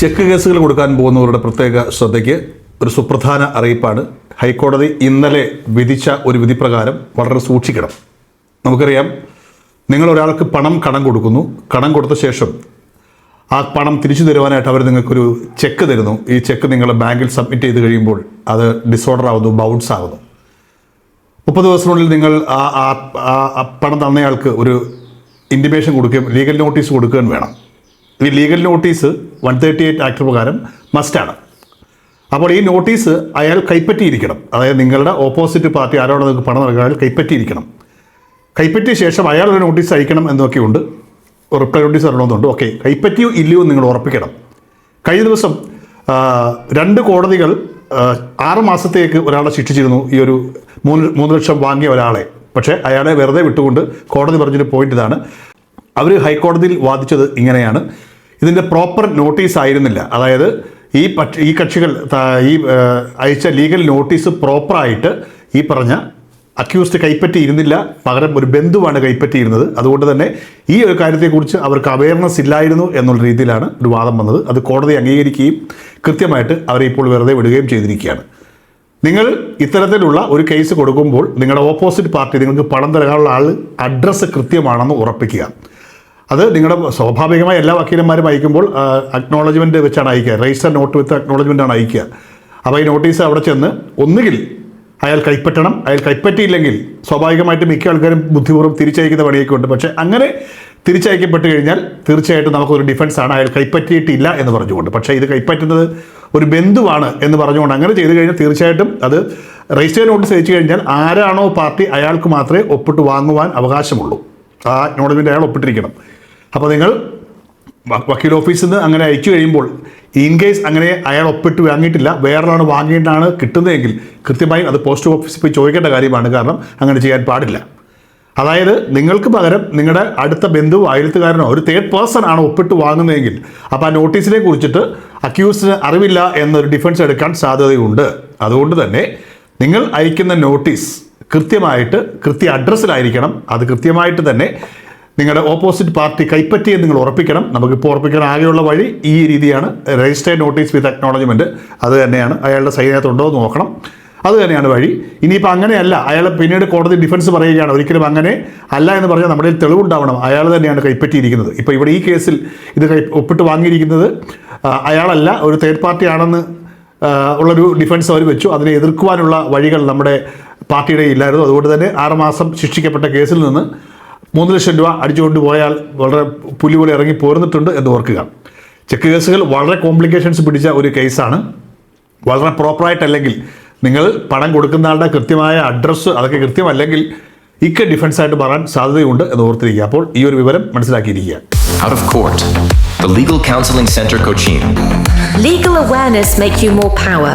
Check കേസുകൾ കൊടുക്കാൻ പോകുന്നവരുടെ പ്രത്യേക ശ്രദ്ധയ്ക്ക് ഒരു സുപ്രധാന അറിയിപ്പാണ്. ഹൈക്കോടതി ഇന്നലെ വിധിച്ച ഒരു വിധിപ്രകാരം വളരെ സൂക്ഷിക്കണം. നമുക്കറിയാം നിങ്ങൾ ഒരാൾക്ക് പണം കടം കൊടുക്കുന്നു. കടം കൊടുത്ത ശേഷം ആ പണം തിരിച്ചു തരുവാനായിട്ട് അവർ നിങ്ങൾക്കൊരു ചെക്ക് തരുന്നു. ഈ ചെക്ക് നിങ്ങൾ ബാങ്കിൽ സബ്മിറ്റ് ചെയ്ത് കഴിയുമ്പോൾ അത് ഡിസോർഡർ ആവുന്നു ബൗൺസ് ആകുന്നു മുപ്പത് ദിവസത്തിനുള്ളിൽ നിങ്ങൾ ആ പണം തന്നയാൾക്ക് ഒരു ഇന്റിമേഷൻ കൊടുക്കുകയും ലീഗൽ നോട്ടീസ് കൊടുക്കുകയും വേണം. ഈ legal notice one thirty eight act പ്രകാരം മസ്റ്റാണ് അപ്പോൾ ഈ നോട്ടീസ് അയാൾ കൈപ്പറ്റിയിരിക്കണം. അതായത് നിങ്ങളുടെ ഓപ്പോസിറ്റ് പാർട്ടി ആരോട് നിങ്ങൾക്ക് പണം നൽകാൻ കൈപ്പറ്റിയിരിക്കണം. കൈപ്പറ്റിയ ശേഷം അയാൾ ഒരു നോട്ടീസ് അയക്കണം എന്നൊക്കെയുണ്ട് റിപ്ലൈ നോട്ടീസ് തരണമെന്നുണ്ട് ഓക്കെ കൈപ്പറ്റിയോ ഇല്ലയോ നിങ്ങൾ ഉറപ്പിക്കണം. കഴിഞ്ഞ ദിവസം രണ്ട് കോടതികൾ ആറ് മാസത്തേക്ക് ഒരാളെ ശിക്ഷിച്ചിരുന്നു. ഈ ഒരു മൂന്ന് മൂന്ന് ലക്ഷം വാങ്ങിയ ഒരാളെ. പക്ഷേ അയാളെ വെറുതെ വിട്ടുകൊണ്ട് കോടതി പറഞ്ഞൊരു പോയിന്റ് ഇതാണ്. അവർ ഹൈക്കോടതിയിൽ വാദിച്ചത് ഇങ്ങനെയാണ്. ഇതിന്റെ പ്രോപ്പർ നോട്ടീസ് ആയിരുന്നില്ല. അതായത് ഈ പക്ഷ ഈ കക്ഷികൾ ഈ അയച്ച ലീഗൽ നോട്ടീസ് പ്രോപ്പറായിട്ട് ഈ പറഞ്ഞ അക്യൂസ്ഡ് കൈപ്പറ്റിയിരുന്നില്ല. പകരം ഒരു ബന്ധുവാണ് കൈപ്പറ്റിയിരുന്നത്. അതുകൊണ്ട് തന്നെ ഈ ഒരു കാര്യത്തെക്കുറിച്ച് അവർക്ക് അവയർനെസ് ഇല്ലായിരുന്നു എന്നുള്ള രീതിയിലാണ് ഒരു വാദം വന്നത്. അത് കോടതി അംഗീകരിക്കുകയും കൃത്യമായിട്ട് അവരെ ഇപ്പോൾ വെറുതെ വിടുകയും ചെയ്തിരിക്കുകയാണ്. നിങ്ങൾ ഇത്തരത്തിലുള്ള ഒരു കേസ് കൊടുക്കുമ്പോൾ നിങ്ങളുടെ ഓപ്പോസിറ്റ് പാർട്ടി നിങ്ങൾക്ക് പണം തരാനുള്ള ആൾ അഡ്രസ്സ് കൃത്യമാണെന്ന് ഉറപ്പിക്കുക. അത് നിങ്ങളുടെ സ്വാഭാവികമായി എല്ലാ വക്കീലന്മാരും അയക്കുമ്പോൾ അക്നോളജ്മെന്റ് വെച്ചാണ് അയക്കുക. രജിസ്റ്റർ നോട്ട് വിത്ത് അക്നോളജ്മെന്റ് ആണ് അയക്കുക. അപ്പോൾ ഈ നോട്ടീസ് അവിടെ ചെന്ന് ഒന്നുകിൽ അയാൾ കൈപ്പറ്റണം അയാൾ കൈപ്പറ്റിയില്ലെങ്കിൽ സ്വാഭാവികമായിട്ട് മിക്ക ആൾക്കാരും ബുദ്ധിപൂർവം തിരിച്ചയക്കുന്ന പണിയൊക്കെ ഉണ്ട്. പക്ഷേ അങ്ങനെ തിരിച്ചയക്കപ്പെട്ട് കഴിഞ്ഞാൽ തീർച്ചയായിട്ടും നമുക്കൊരു ഡിഫൻസ് ആണ്. അയാൾ കൈപ്പറ്റിയിട്ടില്ല എന്ന് പറഞ്ഞുകൊണ്ട്. പക്ഷേ ഇത് കൈപ്പറ്റുന്നത് ഒരു ബന്ധുവാണ് എന്ന് പറഞ്ഞുകൊണ്ട് അങ്ങനെ ചെയ്തു കഴിഞ്ഞാൽ തീർച്ചയായിട്ടും അത് രജിസ്റ്റർ നോട്ടീസ് അയച്ചു കഴിഞ്ഞാൽ ആരാണോ പാർട്ടി അയാൾക്ക് മാത്രമേ ഒപ്പിട്ട് വാങ്ങുവാൻ അവകാശമുള്ളൂ. ആ അക്നോളജ്മെന്റ് അയാൾ ഒപ്പിട്ടിരിക്കണം. അപ്പോൾ നിങ്ങൾ വക്കീൽ ഓഫീസിൽ നിന്ന് അങ്ങനെ അയച്ചു കഴിയുമ്പോൾ ഇൻ കേസ് അങ്ങനെ അയാൾ ഒപ്പിട്ട് വാങ്ങിയിട്ടില്ല വേറൊരാൾ വാങ്ങിയിട്ടാണ് കിട്ടുന്നതെങ്കിൽ കൃത്യമായും അത് പോസ്റ്റ് ഓഫീസിൽ പോയി ചോദിക്കേണ്ട കാര്യമാണ്. കാരണം അങ്ങനെ ചെയ്യാൻ പാടില്ല. അതായത് നിങ്ങൾക്ക് പകരം നിങ്ങളുടെ അടുത്ത ബന്ധു അയൽത്തുകാരനോ ഒരു തേർഡ് പേഴ്സൺ ആണ് ഒപ്പിട്ട് വാങ്ങുന്നതെങ്കിൽ അപ്പോൾ ആ നോട്ടീസിനെ കുറിച്ചിട്ട് അക്യൂസിന് അറിവില്ല എന്നൊരു ഡിഫൻസ് എടുക്കാൻ സാധ്യതയുണ്ട്. അതുകൊണ്ട് തന്നെ നിങ്ങൾ അയക്കുന്ന നോട്ടീസ് കൃത്യമായിട്ട് കൃത്യ അഡ്രസ്സിലായിരിക്കണം. അത് കൃത്യമായിട്ട് തന്നെ നിങ്ങളുടെ ഓപ്പോസിറ്റ് പാർട്ടി കൈപ്പറ്റിയെന്ന് നിങ്ങൾ ഉറപ്പിക്കണം. നമുക്കിപ്പോൾ ഉറപ്പിക്കാൻ ആകെയുള്ള വഴി ഈ രീതിയാണ്. രജിസ്റ്റേഡ് നോട്ടീസ് വിത്ത് അക്നോളജ്മെന്റ് അത് തന്നെയാണ്. അയാളുടെ സൈന്യത്തുണ്ടോ എന്ന് നോക്കണം. അത് തന്നെയാണ് വഴി. ഇനിയിപ്പോൾ അങ്ങനെയല്ല. അയാൾ പിന്നീട് കോടതി ഡിഫൻസ് പറയുകയാണ്. ഒരിക്കലും അങ്ങനെ അല്ല എന്ന് പറഞ്ഞാൽ നമ്മുടെ തെളിവുണ്ടാവണം. അയാൾ തന്നെയാണ് കൈപ്പറ്റിയിരിക്കുന്നത്. ഇപ്പോൾ ഇവിടെ ഈ കേസിൽ ഇത് കൈ ഒപ്പിട്ട് വാങ്ങിയിരിക്കുന്നത് അയാളല്ല. ഒരു തേർഡ് പാർട്ടി ആണെന്ന് ആ, ഉള്ളൊരു ഡിഫൻസ് അവർ വെച്ചു. അതിനെ എതിർക്കുവാനുള്ള വഴികൾ നമ്മുടെ പാർട്ടിയുടെ ഇല്ലായിരുന്നു. അതുകൊണ്ട് തന്നെ ആറുമാസം ശിക്ഷിക്കപ്പെട്ട കേസിൽ നിന്ന് മൂന്ന് ലക്ഷം രൂപ അടിച്ചുകൊണ്ട് പോയാൽ വളരെ പുലിപോലെ ഇറങ്ങി പോരുന്നിട്ടുണ്ട് എന്ന് ഓർക്കുക. ചെക്ക് കേസുകൾ വളരെ കോംപ്ലിക്കേഷൻസ് പിടിച്ച ഒരു കേസാണ്. വളരെ പ്രോപ്പറായിട്ടല്ലെങ്കിൽ നിങ്ങൾ പണം കൊടുക്കുന്ന ആളുടെ കൃത്യമായ അഡ്രസ്സ് അതൊക്കെ കൃത്യമല്ലെങ്കിൽ ഇക്ക ഡിഫൻസായിട്ട് മാറാൻ സാധ്യതയുണ്ട് എന്ന് ഓർത്തിരിക്കുക. അപ്പോൾ ഈ ഒരു വിവരം മനസ്സിലാക്കിയിരിക്കുക. Out of Court, the Legal Counseling Center Cochin. Legal awareness make you more power.